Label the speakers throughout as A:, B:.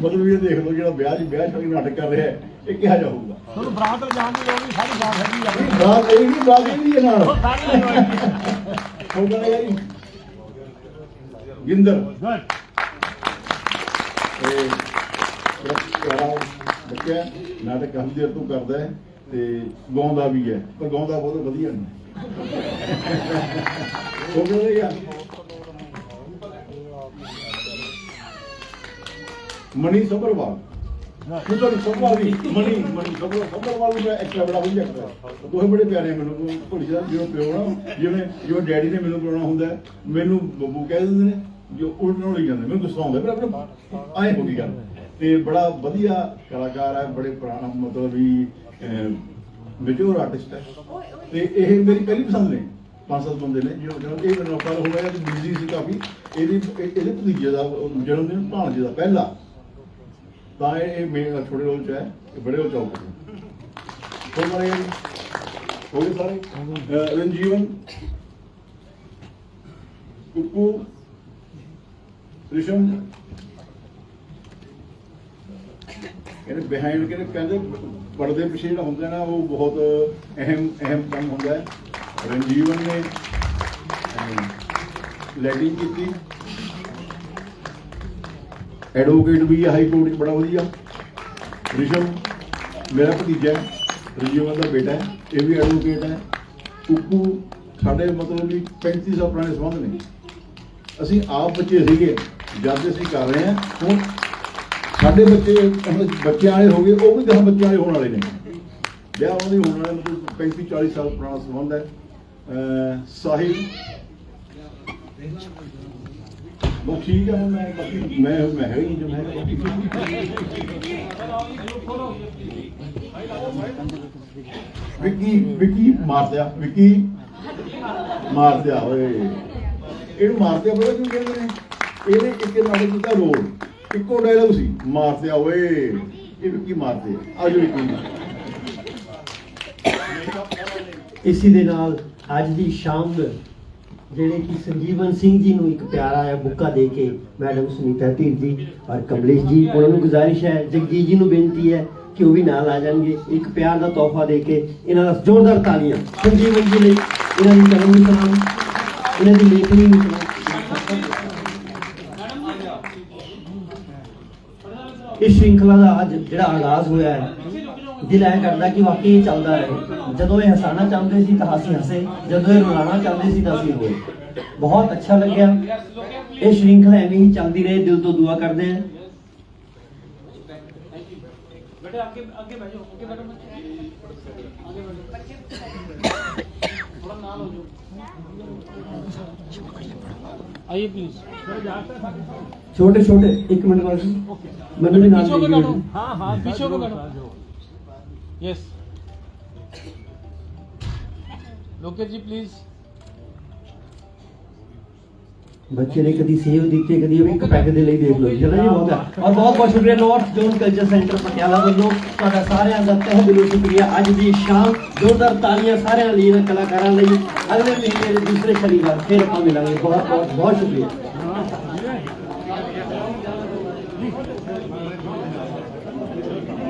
A: ਮਤਲਬ ਇਹ ਦੇਖ ਲਓ ਜਿਹੜਾ ਵਿਆਹ 'ਚ ਵਿਆਹ ਸ਼ਾਦੀ ਨਾਟਕ ਕਰ ਰਿਹਾ ਹੈ ਇਹ ਕਿਹਾ ਜਾਊਗਾ।
B: ਤੁਹਾਨੂੰ ਬਰਾਤ ਲਿਜਾਣ ਦੀ ਲੋੜ ਨਹੀਂ ਸਾਰੀ ਬਾਤ ਹੈਗੀ ਆ।
A: ਨਹੀਂ ਬਾਤ ਇਹ ਨਹੀਂ ਬਾਤ ਇਹ ਵੀ ਹੈ ਨਾਲ।
B: ਸਾਰੀ ਹੋਏਗੀ
A: ਹੋ ਗਿਆ ਯਾਰੀ ਗਿੰਦਰ। ਇਹ ਬੱਚਾ ਨਾਟਕ ਦੇਰ ਤੋਂ ਕਰਦਾ ਹੈ ਤੇ ਗਾਉਂਦਾ ਵੀ ਹੈ ਪਰ ਗਾਉਂਦਾ ਬਹੁਤ ਵਧੀਆ ਨਹੀਂ। ਹੋ ਗਿਆ ਯਾਰ। ਮਣੀ ਸਬਰਵਾਲ ਤੂੰ ਤਾਂ ਸਬਰਵਾਲ ਵੀ ਮਣੀ ਮਣੀ ਸਬਰਵਾਲ ਸਬਰਵਾਲ ਵੀ ਐਕਟਰ ਬੜਾ ਵਧੀਆ ਐਕਟਰ ਦੋਹੇ ਬੜੇ ਪਿਆਰੇ ਮੈਨੂੰ। ਘੋੜੀ ਦਾ ਜਿਵੇਂ ਪਿਓ ਨਾ, ਜਿਵੇਂ ਜਿਵੇਂ ਡੈਡੀ ਨੇ ਮੈਨੂੰ ਬੁਲਾਉਣਾ ਹੁੰਦਾ ਮੈਨੂੰ ਬੱਬੂ ਕਹਿ ਦਿੰਦੇ ਨੇ, ਜੋ ਉਲਟ ਨਾਲ ਹੀ ਜਾਂਦੇ ਮੈਨੂੰ ਗੁੱਸਾ ਆਉਂਦਾ ਪਰ ਆਪਣਾ ਆਏ ਹੋ ਗਈ ਗੱਲ। ਤੇ ਬੜਾ ਵਧੀਆ ਕਲਾਕਾਰ ਹੈ ਬੜੇ ਪੁਰਾਣਾ ਮਤਲਬ ਵੀ ਮੈਚੁਰ ਆਰਟਿਸਟ ਹੈ। ਤੇ ਇਹ ਮੇਰੀ ਪਹਿਲੀ ਪਸੰਦ ਨੇ। ਪੰਜ ਸੱਤ ਬੰਦੇ ਨੇ ਜਿਹੜਾ ਜਿਹੜਾ ਇਹ ਮੈਨੂੰ ਕੱਲ ਹੋ ਗਿਆ ਬਿਜ਼ੀ ਸੀ ਕਾਫੀ। ਇਹਦੀ ਇਹਦੇ ਭਤੀਜੇ ਦਾ ਜਨਮ ਦਿਨ ਭਾਣਜੇ ਦਾ, ਪਹਿਲਾ। ਤਾਂ ਇਹ ਇਹ ਮੇਰੇ ਛੋਟੇ ਰੋਲ ਚ ਹੈ ਇਹ ਬੜੇ ਰੋਲ ਚ ਆਊਗਾ ਹੋਰ ਮਾਰੇ ਹੋ ਗਏ ਸਾਰੇ? ਰਣਜੀਵਨ, ਕੁੱਕੂ, ਰਿਸ਼ਮ। ਇਹਨੇ ਬਿਹਾਈਂਡ ਕਿਹਨੇ ਕਹਿੰਦੇ? ਪਰਦੇ ਪਿੱਛੇ ਜਿਹੜਾ ਹੁੰਦਾ ਨਾ, ਉਹ ਬਹੁਤ ਅਹਿਮ ਅਹਿਮ ਕੰਮ ਹੁੰਦਾ ਹੈ। ਰਣਜੀਵਨ ਨੇ ਲੈਟਿੰਗ ਕੀਤੀ। ਐਡਵੋਕੇਟ ਵੀ ਹੈ ਹਾਈ ਕੋਰਟ 'ਚ ਬੜਾ ਵਧੀਆ। ਰਿਸ਼ਮ, ਮੇਰਾ ਭਤੀਜਾ ਹੈ ਰਣਜੀਵਨ ਦਾ ਬੇਟਾ ਹੈ, ਇਹ ਵੀ ਐਡਵੋਕੇਟ ਹੈ। ਕੁੱਕੂ, ਸਾਡੇ ਮਤਲਬ ਵੀ 35 ਸਾਲ ਪੁਰਾਣੇ ਸੰਬੰਧ ਨੇ। ਅਸੀਂ ਆਪ ਬੱਚੇ ਸੀਗੇ, ਜਦ ਅਸੀਂ ਕਰ ਰਹੇ ਹਾਂ, ਹੁਣ ਸਾਡੇ ਬੱਚੇ ਬੱਚਿਆਂ ਵਾਲੇ ਹੋ ਗਏ, ਉਹ ਵੀ ਦਸ ਬੱਚਿਆਂ ਵਾਲੇ ਹੋਣ ਵਾਲੇ ਨੇ। ਵਿਆਹ ਉਹਨਾਂ ਦੇ ਹੋਣ ਵਾਲੇ ਮਤਲਬ 35 40 ਸਾਲ ਪੁਰਾਣਾ ਸੰਬੰਧ ਹੈ। ਸਾਹਿਬ ਸਾਹਿਲ ਬਸ ਠੀਕ ਹੈ ਮੈਂ ਬਾਕੀ ਮੈਂ ਮੈਂ ਹੈ ਹੀ ਜੋ ਮੈਂ ਵਿੱਕੀ ਵਿੱਕੀ ਮਾਰ ਦਿਆ, ਵਿੱਕੀ ਮਾਰ ਦਿਆ ਓਏ। ਇਹਨੂੰ ਮਾਰ ਦਿਆ ਪਤਾ ਕਿਉਂ ਕਹਿੰਦੇ ਨੇ? ਇਹਨੇ ਇੱਕ ਨਾਟਕ ਕੀਤਾ ਰੋਲ। ਇੱਕੋ ਡਾਇਲੌਗ ਸੀ, ਮਾਰ ਦਿਆ ਓਏ। ਇਹ ਵਿੱਕੀ ਮਾਰਦੇ ਆਜੋ ਵਿੱਕੀ।
C: ਇਸੇ ਦੇ ਨਾਲ ਅੱਜ ਦੀ ਸ਼ਾਮ ਜਿਹੜੇ ਕਿ ਸੰਜੀਵਨ ਸਿੰਘ ਜੀ ਨੂੰ ਇੱਕ ਪਿਆਰਾ ਜਿਹਾ ਬੁੱਕਾ ਦੇ ਕੇ ਮੈਡਮ ਸੁਨੀਤਾ ਧੀਰ ਜੀ ਔਰ ਕਮਲੇਸ਼ ਜੀ, ਉਹਨਾਂ ਨੂੰ ਗੁਜ਼ਾਰਿਸ਼ ਹੈ, ਜਗਜੀਤ ਜੀ ਨੂੰ ਬੇਨਤੀ ਹੈ ਕਿ ਉਹ ਵੀ ਨਾਲ ਆ ਜਾਣਗੇ। ਇੱਕ ਪਿਆਰ ਦਾ ਤੋਹਫਾ ਦੇ ਕੇ ਇਹਨਾਂ ਦਾ ਜ਼ੋਰਦਾਰ ਤਾਲੀਆਂ ਸੰਜੀਵਨ ਜੀ ਲਈ, ਇਹਨਾਂ ਦੀ ਕਲਮ ਵੀ ਸੁਣਾਉਣ ਇਹਨਾਂ ਦੀ ਲੇਖਣੀ ਵੀ ਸੁਣਾਉਣ ਇਸ ਸ਼੍ਰਿੰਖਲਾ ਦਾ ਅੱਜ ਜਿਹੜਾ ਆਗਾਜ਼ ਹੋਇਆ ਹੈ दिल ऐ करता कि वाकई ये चलता रहे। जो ये हसाना चाहते थे तो असी हसे। जो ये रुलाना चाहते थे
B: तो असी रोए बहुत अच्छा लगे ये श्रृंखला एवं ही चलती रहे दिल तो दुआ करते हैं।
C: छोटे छोटे एक मिनट मैं भी
B: पीछे Yes. ਲੋਕੇ ਜੀ ਪਲੀਜ਼
C: ਬੱਚੇ ਨੇ ਕਦੀ ਸੇਵ ਦਿੱਤੇ ਕਦੀ ਉਹ ਇੱਕ ਦੇ ਲਈ ਦੇਖ ਲਓ ਚਲੋ ਜੀ ਬਹੁਤ ਹੈ। ਔਰ ਬਹੁਤ ਬਹੁਤ ਸ਼ੁਕਰੀਆ North Zone Culture Centre Patiala ਵੱਲੋਂ ਤੁਹਾਡਾ ਸਾਰਿਆਂ ਦਾ ਤਹਿ ਦਿਲੋਂ ਸ਼ੁਕਰੀਆ। ਅੱਜ ਦੀ ਸ਼ਾਮ ਜ਼ੋਰਦਾਰ ਤਾਲੀਆਂ ਸਾਰਿਆਂ ਲਈ ਇਹਨਾਂ ਕਲਾਕਾਰਾਂ ਲਈ। ਅਗਲੇ ਮਹੀਨੇ ਦੇ ਦੂਸਰੇ ਸ਼ਨੀਵਾਰ ਫਿਰ ਆਪਾਂ ਮਿਲਾਂਗੇ। ਬਹੁਤ ਬਹੁਤ ਬਹੁਤ ਸ਼ੁਕਰੀਆ।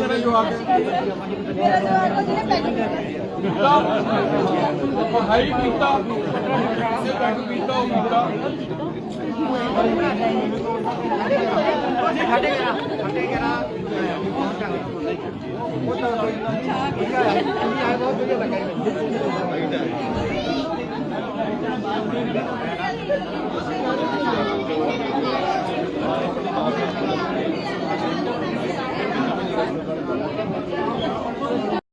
D: ਮੇਰਾ ਜਵਾਬ ਉਹ ਜਿਹਨੇ ਪੈਕਿੰਗ
B: ਹਾਈ ਕੀਤਾ ਜੇ ਬੈਠ ਕੀਤਾ ਉਹ ਕੀਤਾ
D: ਕੀਤਾ